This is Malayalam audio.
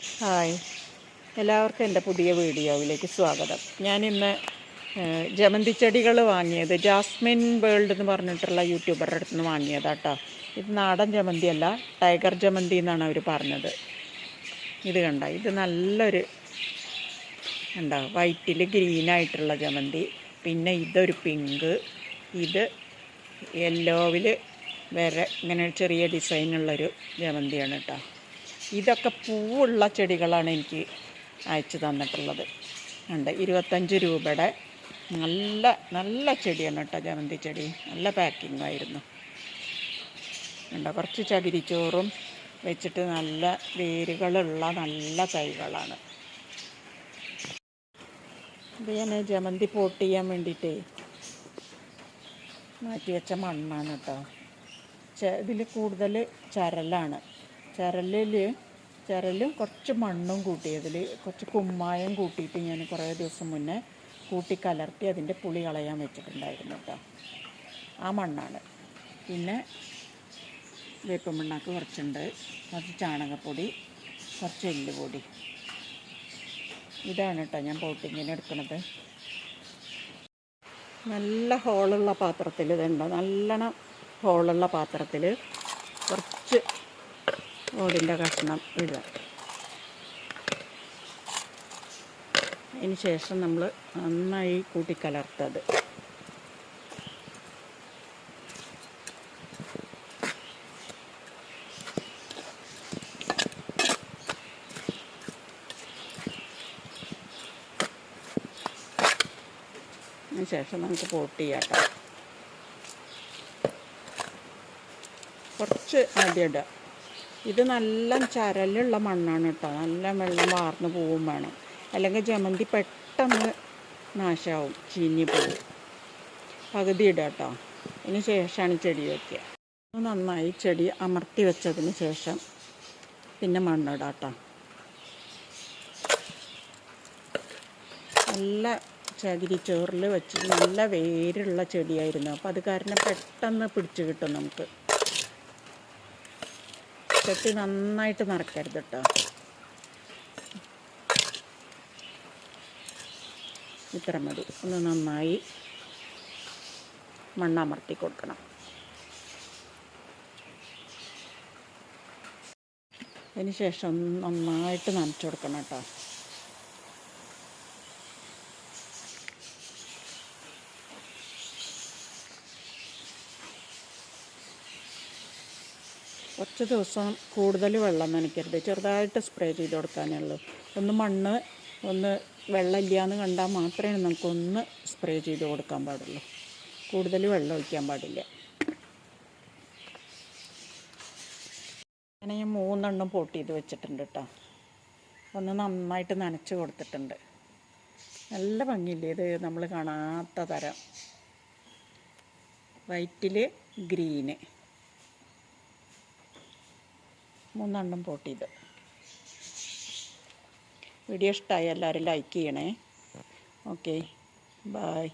ഹായ്. എല്ലാവർക്കും എന്റെ പുതിയ വീഡിയോയിലേക്ക് സ്വാഗതം. ഞാൻ ഇന്ന് ജമന്തി ചെടികൾ വാങ്ങിയത് ജാസ്മിൻ വേൾഡ് എന്ന് പറഞ്ഞിട്ടുള്ള യൂട്യൂബറുടെ അടുത്ത് നിന്ന് വാങ്ങിയതാട്ടോ ഇത് നാടൻ ജമന്തി അല്ല ടൈഗർ ജമന്തി എന്നാണ് അവർ പറഞ്ഞത്. ഇത് കണ്ട? ഇത് നല്ലൊരു എന്താ വൈറ്റിൽ ഗ്രീനായിട്ടുള്ള ജമന്തി. പിന്നെ ഇതൊരു പിങ്ക്. ഇത് യെല്ലോവിൽ വേറെ ഇങ്ങനെ ചെറിയ ഡിസൈനുള്ളൊരു ജമന്തിയാണ് കേട്ടോ ഇതൊക്കെ പൂവുള്ള ചെടികളാണ് എനിക്ക് അയച്ചു തന്നിട്ടുള്ളത്. ഉണ്ട് ഇരുപത്തഞ്ച് രൂപയുടെ നല്ല നല്ല ചെടിയാണ് കേട്ടോ ജമന്തി ചെടി. നല്ല പാക്കിംഗ് ആയിരുന്നു. ഉണ്ട് കുറച്ച് ചകിരിച്ചോറും വെച്ചിട്ട് നല്ല വേരുകളുള്ള നല്ല തൈകളാണ്. ഇത് ഞാൻ ജമന്തി പോട്ട് ചെയ്യാൻ വേണ്ടിയിട്ടേ മാറ്റി വെച്ച മണ്ണാണ് കേട്ടോ. ഇതിൽ കൂടുതൽ ചരലാണ്. ചരലിൽ ചരലും കുറച്ച് മണ്ണും കൂട്ടി അതിൽ കുറച്ച് കുമ്മായം കൂട്ടിയിട്ട് ഞാൻ കുറേ ദിവസം മുന്നേ കൂട്ടി കലർത്തി അതിന്റെ പുളി കളയാൻ വെച്ചിട്ടുണ്ടായിരുന്നു കേട്ടോ. ആ മണ്ണാണ്. പിന്നെ വേപ്പ് മണ്ണാക്ക് കുറച്ചുണ്ട്. കുറച്ച് ചാണകപ്പൊടി കുറച്ച് എല്ലുപൊടി. ഇതാണ് കേട്ടോ ഞാൻ പോട്ടിങ്ങനെ എടുക്കുന്നത് നല്ല ഹോളുള്ള പാത്രത്തിൽ ഇതുണ്ട്. നല്ലോണം ഹോളുള്ള പാത്രത്തിൽ കുറച്ച് ഓടിന്റെ കഷ്ണം ഇടുക. അതിന് ശേഷം നമ്മൾ നന്നായി കൂട്ടിക്കലർത്തത് ശേഷം നമുക്ക് പോട്ട് ചെയ്യാം കുറച്ച് ആദ്യം ഇടുക ഇത് നല്ല ചരലുള്ള മണ്ണാണ് കേട്ടോ. നല്ല വെള്ളം വാർന്ന് പോവും വേണം. അല്ലെങ്കിൽ ജമന്തി പെട്ടെന്ന് നാശമാവും ചീഞ്ഞ് പോവും. പകുതി ഇടുക കേട്ടോ. അതിന് ശേഷമാണ് ചെടി വയ്ക്കുക നന്നായി ചെടി അമർത്തി വെച്ചതിന് ശേഷം പിന്നെ മണ്ണിടാം കേട്ടോ. നല്ല ചകിരി ചോറിൽ വെച്ച് നല്ല വേരുള്ള ചെടിയായിരുന്നു. അപ്പോൾ അത് കാരണം പെട്ടെന്ന് പിടിച്ചു കിട്ടും നമുക്ക്. ചട്ടി നന്നായിട്ട് നിറക്കരുത് കേട്ടോ ഇത്ര മതി. ഒന്ന് നന്നായി മണ്ണമർത്തി കൊടുക്കണം. അതിന് ശേഷം നന്നായിട്ട് നനച്ചു കൊടുക്കണം കേട്ടോ കുറച്ച് ദിവസം കൂടുതൽ വെള്ളം നനയ്ക്കരുത്. ചെറുതായിട്ട് സ്പ്രേ ചെയ്ത് കൊടുക്കാനേ ഉള്ളൂ. ഒന്ന് മണ്ണ് ഒന്ന് വെള്ളമില്ല എന്ന് കണ്ടാൽ മാത്രമേ നമുക്കൊന്ന് സ്പ്രേ ചെയ്ത് കൊടുക്കാൻ പാടുള്ളൂ. കൂടുതൽ വെള്ളം ഒഴിക്കാൻ പാടില്ല. അങ്ങനെ ഞാൻ മൂന്നെണ്ണം പോട്ട് ചെയ്ത് വെച്ചിട്ടുണ്ട് കേട്ടോ ഒന്ന് നന്നായിട്ട് നനച്ച് കൊടുത്തിട്ടുണ്ട്. നല്ല ഭംഗിയില്ലേ ഇത് നമ്മൾ കാണാത്ത തരം. വൈറ്റിൽ ഗ്രീന്. മൂന്നെണ്ണം പൊട്ടിയത് വീഡിയോ ഇഷ്ടമായി എല്ലാവരും ലൈക്ക് ചെയ്യണേ. Okay bye